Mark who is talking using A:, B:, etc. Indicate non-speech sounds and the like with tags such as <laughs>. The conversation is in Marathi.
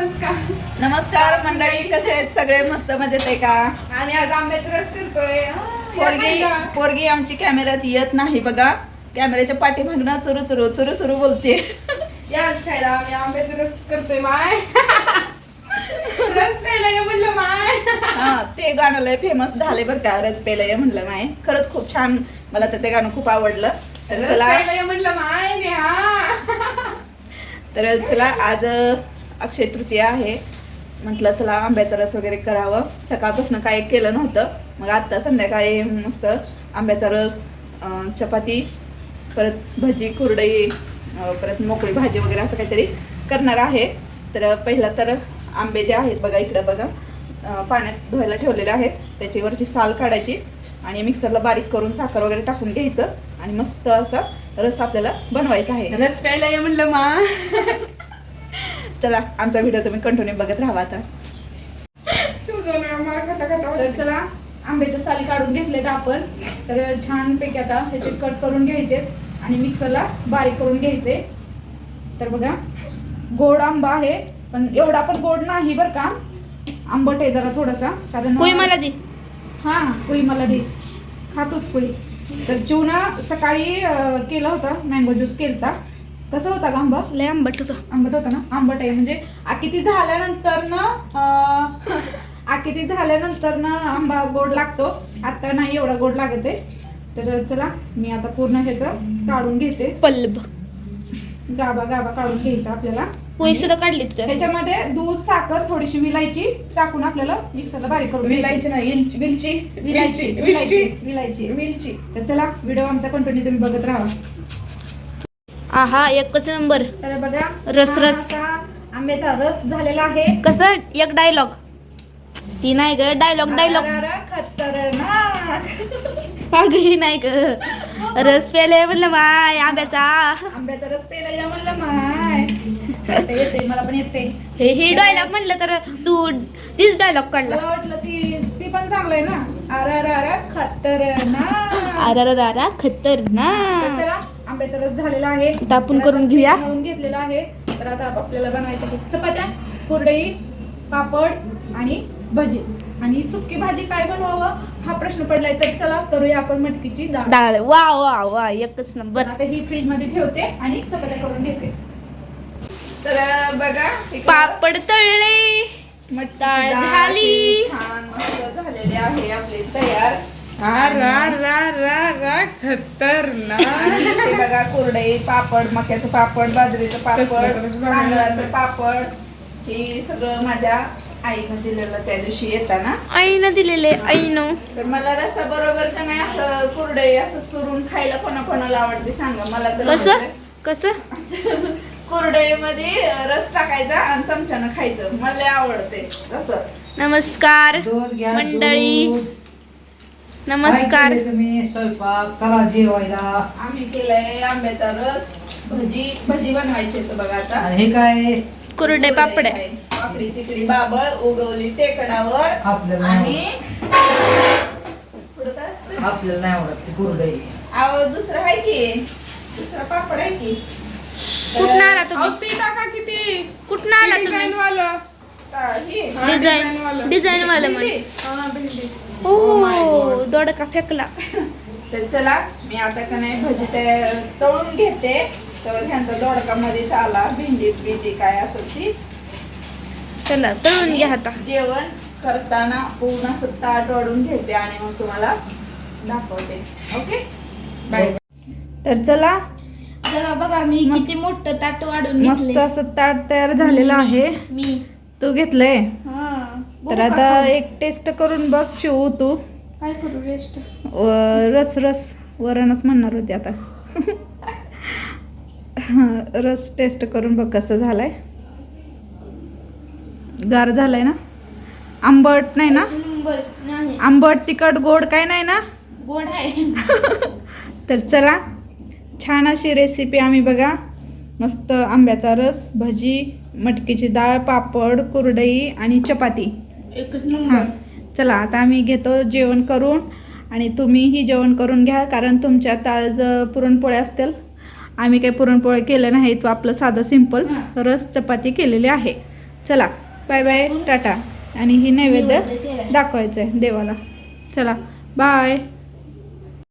A: नमस्कार.
B: मंडळी कसे आहेत सगळे? मस्त मजेत आहे का?
A: आम्ही आज आंब्याचा रस करतोय.
B: पोरगी. पोरगी आमची कॅमेऱ्यात येत नाही बघा. कॅमेऱ्याच्या पाठीमागनं चुरू चुरू चुरू चुरू बोलते
A: या आज खायला आम्ही आंब्याचा रस करतोय माय. रस खायला ये म्हणलं माय.
B: हा ते गाणं लय फेमस झाले बरं का रस पेला ये म्हणलं माय. खरंच खूप छान मला तर ते गाणं खूप आवडलं. तर
A: रस
B: चला
A: म्हणलं माय
B: तर चला आज अक्षय तृतीया आहे. म्हटलं चला आंब्याचा रस वगैरे करावं. सकाळपासून काय केलं नव्हतं. मग आत्ता संध्याकाळी मस्त आंब्याचा रस चपाती परत भजी कुरडई परत मोकळी भाजी वगैरे असं काहीतरी करणार आहे. तर पहिला तर आंबे जे आहेत बघा इकडं बघा. पाण्यात धुवायला ठेवलेले आहेत. त्याची वरची साल काढायची आणि मिक्सरला बारीक करून साखर वगैरे टाकून घ्यायचं आणि मस्त असा रस आपल्याला बनवायचा आहे.
A: रस प्यायला ये म्हणलं मा. <laughs>
B: चला आमचा व्हिडिओ तुम्ही कंटिन्यू बघत राहा आता. तर. चला आंब्याच्या साली काढून घेतलेत आपण. तर छान पैकी आता ह्याचे कट करून घ्यायचे आणि मिक्सरला बारीक करून घ्यायचे तर बघा गोड आंबा आहे पण एवढा पण गोड नाही बरं का. आंबट आहे जरा थोडासा कारण
C: कोई मला दे.
B: हा कुई मला दे. खातोच कुई. तर चिवना सकाळी केला होता मँगो ज्यूस केलता. कसा होता का आंबा?
C: लय आंबट होतं.
B: आंबट होता ना? आंबट आहे. म्हणजे आकिती झाल्यानंतर ना आकिती झाल्यानंतर ना आंबा गोड लागतो. आता नाही एवढा गोड लागत आहे. तर चला मी आता पूर्ण ह्याचं काढून घेते.
C: पल्ब.
B: गाबा गाबा काढून घ्यायचा आपल्याला.
C: पोळी सुद्धा काढली तुझ्या
B: ह्याच्यामध्ये दूध साखर थोडीशी विलायची टाकून आपल्याला मिक्सरला बारीक करून.
A: विलायची नाही विलची.
B: विलायची विलायची विलायची.
A: विलची.
B: तर चला व्हिडिओ आमचा कंटिन्यू तुम्ही बघत राहा.
C: आहा एकच नंबर.
B: तर बघा
C: रस, रस.
B: आंब्याचा रस झालेला आहे.
C: कसं? एक डायलॉग ती नाही ग डायलॉग डायलॉग अगं नाही ग. रस प्यायला म्हणलं माय आंब्याचा.
B: आंब्याचा रस प्यायला म्हणलं माय. येते मला पण येते
C: हे हे डायलॉग म्हणलं तर तू तीच डायलॉग काढला.
B: मला वाटलं ती ती पण चांगलं आहे ना. अरारा खतरनाक.
C: अरा रा रा
B: तर
C: खतरनाक
B: आंब्याचा रस झालेला आहे. तर
C: करून घेऊया.
B: घेतलेला आहे. तर आता आपल्याला आहेत चपात्या कुरडई पापड आणि भजी. आणि सुकी भाजी काय बनवावं? हा प्रश्न पडलाय तर चला करूया आपण मटकीची डाळ.
C: डाळ. वा वा वा एकच नंबर.
B: आता ही फ्रीजमध्ये ठेवते आणि चपात्या करून घेते. तर बघा
C: पापड तळले. डाळ झाली.
B: अशी छान मस्त झालेली आहे आपली तयार.
A: खतरनाक
B: आणि बघा कुरडई पापड मक्याचं पापड बाजरीचं पापड
A: कसलं?
B: तांदळाचं पापड हे सगळं माझ्या आईनं दिलेलं त्या दिवशी येताना
C: आईनं दिलेले आईनं
B: तर मला रसा बरोबर का नाही असं कुरडई असं चुरून खायला कोणा कोणाला आवडते सांगा मला तर
C: कसं
B: आवडते.
C: कसं
B: कुरडईमध्ये रस टाकायचा आणि चमच्यानं खायचं मला लय आवडते तसं
C: नमस्कार
D: दूध घ्या
C: मंडळी
D: दूध.
C: नमस्कार.
D: तुम्ही स्वयंपाक चला जेवायला.
B: आम्ही केलंय आंब्याचा रस भजी भजी बनवायची तर बघा आता.
D: आणि हे काय?
C: कुरडे पापड. आहे.
B: पापडी तिकडी बाबळ उगवली टेकडावर.
D: आपल्याला
B: आणि पुढं काय असतं
D: आपल्याला नाही आवडत ते कुरडई.
B: अहो दुसरं आहे की. दुसरा पापड आहे की.
C: कुठनं आला
A: अहो,
C: तुम्ही?
A: ते टाका किती.
C: कुठनं आला
A: डिझाईन
C: तुम्ही?
A: वालं
C: डिझाईन
A: वालं.
C: डिझाईन वाला म्हण
A: हा, भेंडी.
C: हो दोडका फेकला?
B: तर चला मी आता का नाही भजी ते तळून घेते. तर ह्यांचा दोडका मध्ये चाला भेंडी बिंडी काय असेल ती.
C: चला तळून घ्या आता.
B: जेवण करताना पूर्ण असं ताट वाढून घेते आणि मग तुम्हाला दाखवते. ओके? बाय तर चला.
C: चला बघा मी किती मोठं ताट वाढून
B: मस्त असं ताट तयार झालेलं आहे.
C: मी.
B: तू घेतलंय?
C: हा.
B: तर आता? एक टेस्ट करून बघ चिवू तू.
C: काय करू रेस्ट
B: रस रस. वरणच म्हणणार होते आता. <laughs> रस टेस्ट करून बघ कसं झालाय. गार झालाय ना? आंबट नाही ना? आंबट तिखट गोड काय नाही ना?
C: गोड आहे. <laughs>
B: तर चला छान अशी रेसिपी आम्ही बघा. मस्त आंब्याचा रस भजी मटकीची डाळ पापड कुरडई आणि चपाती.
C: एकच
B: हां.
C: नंबर
B: चला आता आम्ही घेतो जेवण करून आणि तुम्हीही जेवण करून घ्या कारण तुमच्यात आज पुरणपोळ्या असतील. आम्ही काही पुरणपोळ्या केलं नाही तो आपलं साधं सिंपल रस चपाती केलेली आहे. चला बाय बाय टाटा. आणि ही नैवेद्य. दाखवायचं आहे देवाला. चला बाय.